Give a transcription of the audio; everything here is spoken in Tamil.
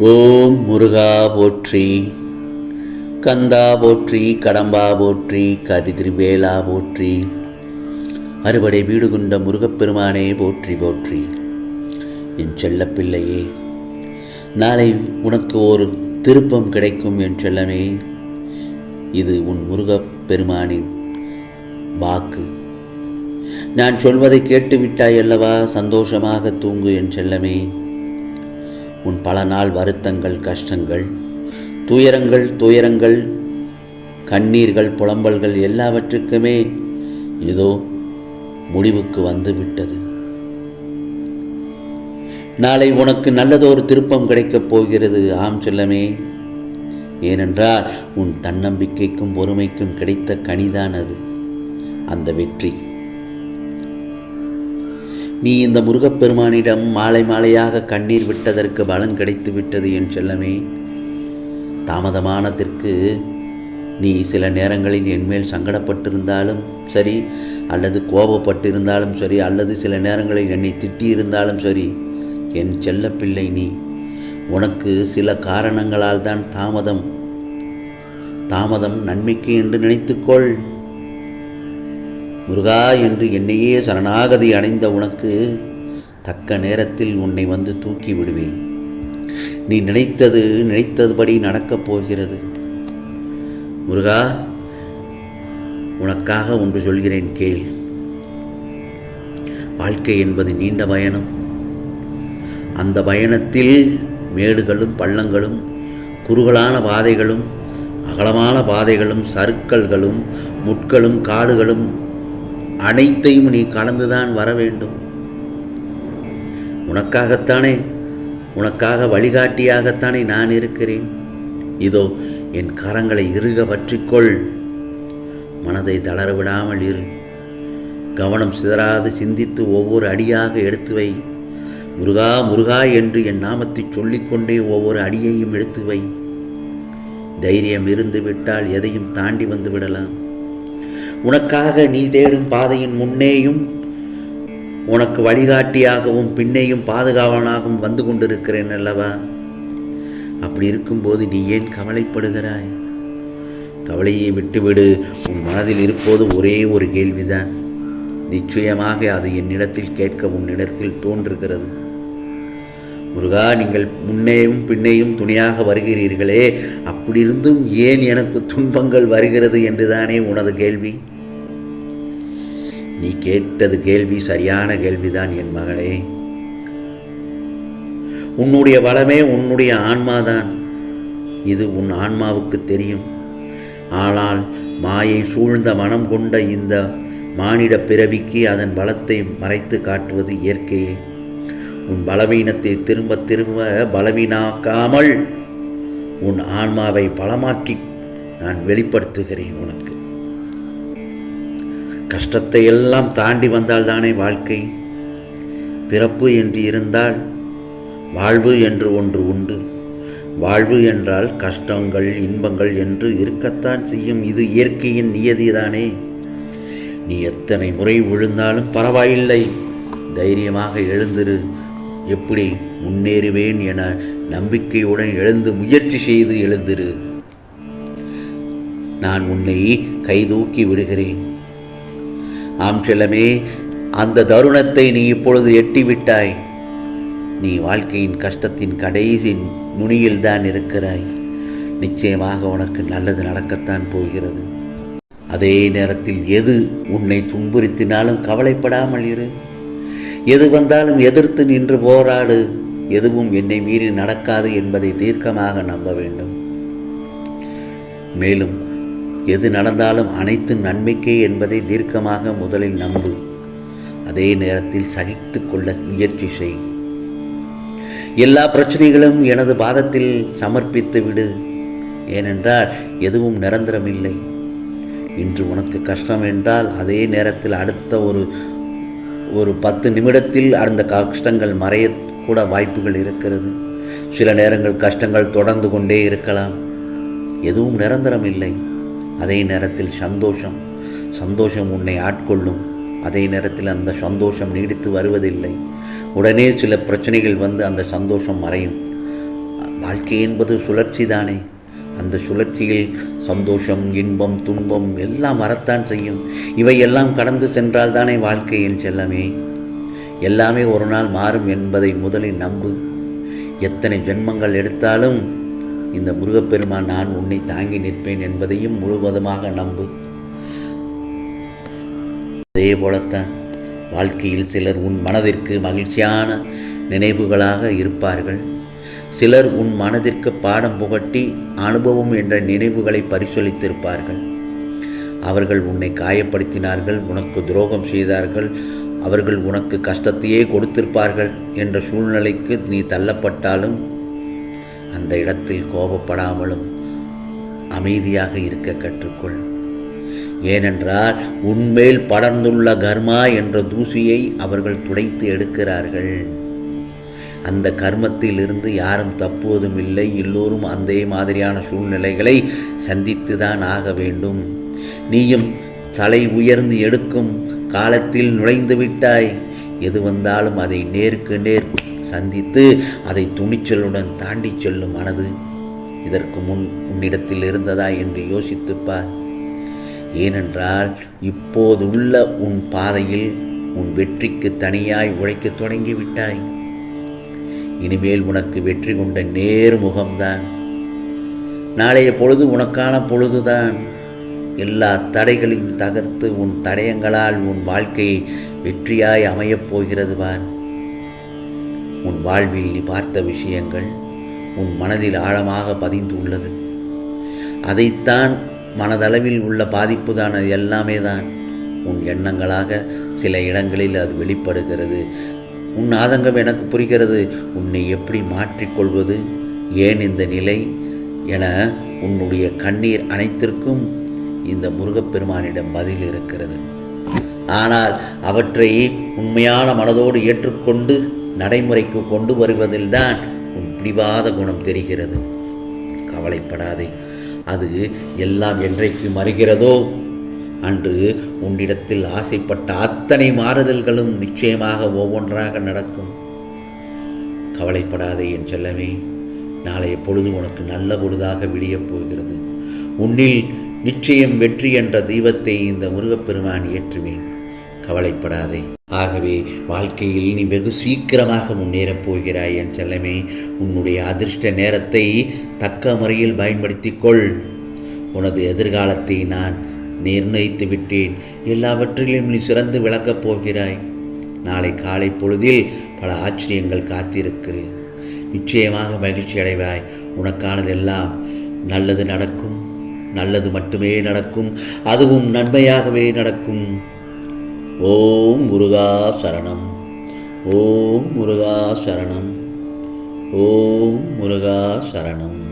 ஓம் முருகா போற்றி கந்தா போற்றி கடம்பா போற்றி கதிர்வேலா போற்றி அறுவடை வீடு கொண்ட முருகப்பெருமானே போற்றி போற்றி. என் செல்லப்பிள்ளையே நாளை உனக்கு ஒரு திருப்பம் கிடைக்கும் என் செல்லமே. இது உன் முருகப்பெருமானின் வாக்கு. நான் சொல்வதை கேட்டுவிட்டாய் அல்லவா? சந்தோஷமாக தூங்கு என் செல்லமே. உன் பல நாள் வருத்தங்கள் கஷ்டங்கள் துயரங்கள் துயரங்கள் கண்ணீர்கள் புலம்பல்கள் எல்லாவற்றுக்குமே இதோ முடிவுக்கு வந்து விட்டது நாளை உனக்கு நல்லதொரு திருப்பம் கிடைக்கப் போகிறது. ஆம் செல்லமே. ஏனென்றால் உன் தன்னம்பிக்கைக்கும் பொறுமைக்கும் கிடைத்த கனிதான் அது அந்த வெற்றி. நீ இந்த முருகப்பெருமானிடம் மாலை மாலையாக கண்ணீர் விட்டதற்கு பலன் கிடைத்து விட்டது என் செல்லமே. தாமதமானதற்கு நீ சில நேரங்களில் என்மேல் சங்கடப்பட்டிருந்தாலும் சரி அல்லது கோபப்பட்டிருந்தாலும் சரி அல்லது சில நேரங்களில் என்னை திட்டியிருந்தாலும் சரி என் செல்லப்பிள்ளை நீ. உனக்கு சில காரணங்களால் தான் தாமதம். தாமதம் நன்மைக்கு என்று நினைத்துக்கொள். முருகா என்று என்னையே சரணாகதி அடைந்த உனக்கு தக்க நேரத்தில் உன்னை வந்து தூக்கி விடுவேன். நீ நினைத்தது நினைத்ததுபடி நடக்கப் போகிறது. முருகா உனக்காக ஒன்று சொல்கிறேன் கேள். வாழ்க்கை என்பது நீண்ட பயணம். அந்த பயணத்தில் மேடுகளும் பள்ளங்களும் குறுகலான பாதைகளும் அகலமான பாதைகளும் சறுக்கல்களும் முட்களும் காடுகளும் அனைத்தையும் நீ கடந்துதான் வர வேண்டும். உனக்காகத்தானே உனக்காக வழிகாட்டியாகத்தானே நான் இருக்கிறேன். இதோ என் கரங்களை இறுக பற்றிக்கொள். மனதை தளர விடாமல் இரு. கவனம் சிதறாது சிந்தித்து ஒவ்வொரு அடியாக எடுத்து வை. முருகா முருகா என்று என் நாமத்தை சொல்லிக்கொண்டே ஒவ்வொரு அடியையும் எடுத்து வை. தைரியம் இருந்து விட்டால் எதையும் தாண்டி வந்து விடலாம். உனக்காக நீ தேடும் பாதையின் முன்னேயும் உனக்கு வழிகாட்டியாகவும் பின்னேயும் பாதுகாவனாகவும் வந்து கொண்டிருக்கிறேன் அல்லவா? அப்படி இருக்கும்போது நீ ஏன் கவலைப்படுகிறாய்? கவலையை விட்டுவிடு. உன் மனதில் இருப்பது ஒரே ஒரு கேள்விதான். நிச்சயமாக அது என்னிடத்தில் கேட்க உன்னிடத்தில் தோன்றுகிறது. முருகா நீங்கள் முன்னேயும் பின்னேயும் துணையாக வருகிறீர்களே. அப்படியிருந்தும் ஏன் எனக்கு துன்பங்கள் வருகிறது என்றுதானே உனது கேள்வி? நீ கேட்டது கேள்வி சரியான கேள்விதான் என் மகளே. உன்னுடைய வளமே உன்னுடைய ஆன்மாதான். இது உன் ஆன்மாவுக்கு தெரியும். ஆனால் மாயை சூழ்ந்த மனம் கொண்ட இந்த மானிட பிறவிக்கு அதன் பலத்தை மறைத்து காட்டுவது இயற்கையே. உன் பலவீனத்தை திரும்ப திரும்ப பலவீனாக்காமல் உன் ஆன்மாவை பலமாக்கி நான் வெளிப்படுத்துகிறேன் உனக்கு. கஷ்டத்தை எல்லாம் தாண்டி வந்தால் தானே வாழ்க்கை. பிறப்பு என்று இருந்தால் வாழ்வு என்று ஒன்று உண்டு. வாழ்வு என்றால் கஷ்டங்கள் இன்பங்கள் என்று இருக்கத்தான் செய்யும். இது இயற்கையின் நியதிதானே. நீ எத்தனை முறை விழுந்தாலும் பரவாயில்லை. தைரியமாக எழுந்திரு. எப்படி முன்னேறுவேன் என நம்பிக்கையுடன் எழுந்து முயற்சி செய்து எழுந்திரு. நான் உன்னை கைதூக்கி விடுகிறேன். ஆம் செல்லமே அந்த தருணத்தை நீ இப்பொழுது எட்டிவிட்டாய். நீ வாழ்க்கையின் கஷ்டத்தின் கடைசி நுனியில் தான் இருக்கிறாய். நிச்சயமாக உனக்கு நல்லது நடக்கத்தான் போகிறது. அதே நேரத்தில் எது உன்னை துன்புறுத்தினாலும் கவலைப்படாமல் இரு. எது வந்தாலும் எதிர்த்து நின்று போராடு. எதுவும் என்னை மீறி நடக்காது என்பதை தீர்க்கமாக நம்ப வேண்டும். மேலும் எது நடந்தாலும் அனைத்து நன்மைக்கே என்பதை தீர்க்கமாக முதலில் நம்பு. அதே நேரத்தில் சகித்து கொள்ள முயற்சி செய். எல்லா பிரச்சனைகளும் எனது பாதத்தில் சமர்ப்பித்து விடு. ஏனென்றால் எதுவும் நிரந்தரமில்லை. இன்று உனக்கு கஷ்டம் என்றால் அதே நேரத்தில் அடுத்த ஒரு ஒரு பத்து நிமிடத்தில் அந்த கஷ்டங்கள் மறையக்கூட வாய்ப்புகள் இருக்கிறது. சில நேரங்கள் கஷ்டங்கள் தொடர்ந்து கொண்டே இருக்கலாம். எதுவும் நிரந்தரம் இல்லை. அதே நேரத்தில் சந்தோஷம். சந்தோஷம் உன்னை ஆட்கொள்ளும். அதே நேரத்தில் அந்த சந்தோஷம் நீடித்து வருவதில்லை. உடனே சில பிரச்சனைகள் வந்து அந்த சந்தோஷம் மறையும். வாழ்க்கை என்பது சுழற்சி தானே அந்த சுழற்சியில் சந்தோஷம் இன்பம் துன்பம் எல்லாம் வரத்தான் செய்யும். இவையெல்லாம் கடந்து சென்றால் தானே வாழ்க்கை என் செல்லமே. எல்லாமே ஒரு நாள் மாறும் என்பதை முதலில் நம்பு. எத்தனை ஜென்மங்கள் எடுத்தாலும் இந்த முருகப்பெருமான் நான் உன்னை தாங்கி நிற்பேன் என்பதையும் முழுவதுமாக நம்பு. அதே போலத்தான் வாழ்க்கையில் சிலர் உன் மனதிற்கு மகிழ்ச்சியான நினைவுகளாக இருப்பார்கள். சிலர் உன் மனதிற்கு பாடம் புகட்டி அனுபவம் என்ற நினைவுகளை பரிசோலித்திருப்பார்கள் அவர்கள் உன்னை காயப்படுத்தினார்கள் உனக்கு துரோகம் செய்தார்கள் அவர்கள் உனக்கு கஷ்டத்தையே கொடுத்திருப்பார்கள் என்ற சூழ்நிலைக்கு நீ தள்ளப்பட்டாலும் அந்த இடத்தில் கோபப்படாமலும் அமைதியாக இருக்க கற்றுக்கொள். ஏனென்றால் உன்மேல் படர்ந்துள்ள கர்மா என்ற தூசியை அவர்கள் துடைத்து எடுக்கிறார்கள். அந்த கர்மத்தில் இருந்து யாரும் தப்புவதும் இல்லை எல்லோரும் அதே மாதிரியான சூழ்நிலைகளை சந்தித்து தான் ஆக வேண்டும். நீயும் தலை உயர்ந்து எடுக்கும் காலத்தில் நுழைந்து விட்டாய். எது வந்தாலும் அதை நேருக்கு நேர் சந்தித்து அதை துணிச்சலுடன் தாண்டி செல்லும் மனது. இதற்கு முன் உன்னிடத்தில் இருந்ததா என்று யோசித்துப்பார். ஏனென்றால் இப்போது உள்ள உன் பாதையில் உன் வெற்றிக்கு தனியாய் உழைக்கத் தொடங்கிவிட்டாய். இனிமேல் உனக்கு வெற்றி கொண்ட நேர் முகம்தான் நாளைய பொழுது உனக்கான பொழுதுதான். எல்லா தடைகளையும் தகர்த்து உன் தடயங்களால் உன் வாழ்க்கையை வெற்றியாய் அமையப் போகிறது பார். உன் வாழ்வில் நீ பார்த்த விஷயங்கள் உன் மனதில் ஆழமாக பதிந்து உள்ளது. அதைத்தான் மனதளவில் உள்ள பாதிப்பு தான் அது எல்லாமே தான் உன் எண்ணங்களாக சில இடங்களில் அது வெளிப்படுகிறது. உன் ஆதங்கம் எனக்கு புரிகிறது. உன்னை எப்படி மாற்றிக்கொள்வது? ஏன் இந்த நிலை? என உன்னுடைய கண்ணீர் அனைத்திற்கும் இந்த முருகப்பெருமானிடம் பதில் இருக்கிறது. ஆனால் அவற்றை உண்மையான மனதோடு ஏற்றுக்கொண்டு நடைமுறைக்கு கொண்டு வருவதில்தான் உன் பிடிவாத குணம் தெரிகிறது. கவலைப்படாதே. அது எல்லாம் என்றைக்கு மறுகிறதோ அன்று உன்னிடத்தில் ஆசைப்பட்ட அத்தனை மாறுதல்களும் நிச்சயமாக ஒவ்வொன்றாக நடக்கும். கவலைப்படாதே என் செல்லமே நாளைய பொழுது உனக்கு நல்ல பொழுதாக விடியப் போகிறது. உன்னில் நிச்சயம் வெற்றி என்ற தெய்வத்தை இந்த முருகப்பெருமான் ஏற்றுவேன். கவலைப்படாதே. ஆகவே வாழ்க்கையில் நீ வெகு சீக்கிரமாக முன்னேறப் போகிறாய் என் செல்லமே. உன்னுடைய அதிர்ஷ்ட நேரத்தை தக்க முறையில் பயன்படுத்திக்கொள் உனது எதிர்காலத்தை நான் நிர்ணயித்து விட்டேன். எல்லாவற்றிலும் நீ சிறந்து விளக்கப் போகிறாய். நாளை காலை பொழுதில் பல ஆச்சரியங்கள் காத்திருக்கிறேன். நிச்சயமாக மகிழ்ச்சி அடைவாய். உனக்கானதெல்லாம் நல்லது நடக்கும். நல்லது மட்டுமே நடக்கும். அதுவும் நன்மையாகவே நடக்கும். ஓம் முருகா சரணம். ஓம் முருகா சரணம். ஓம் முருகா சரணம்.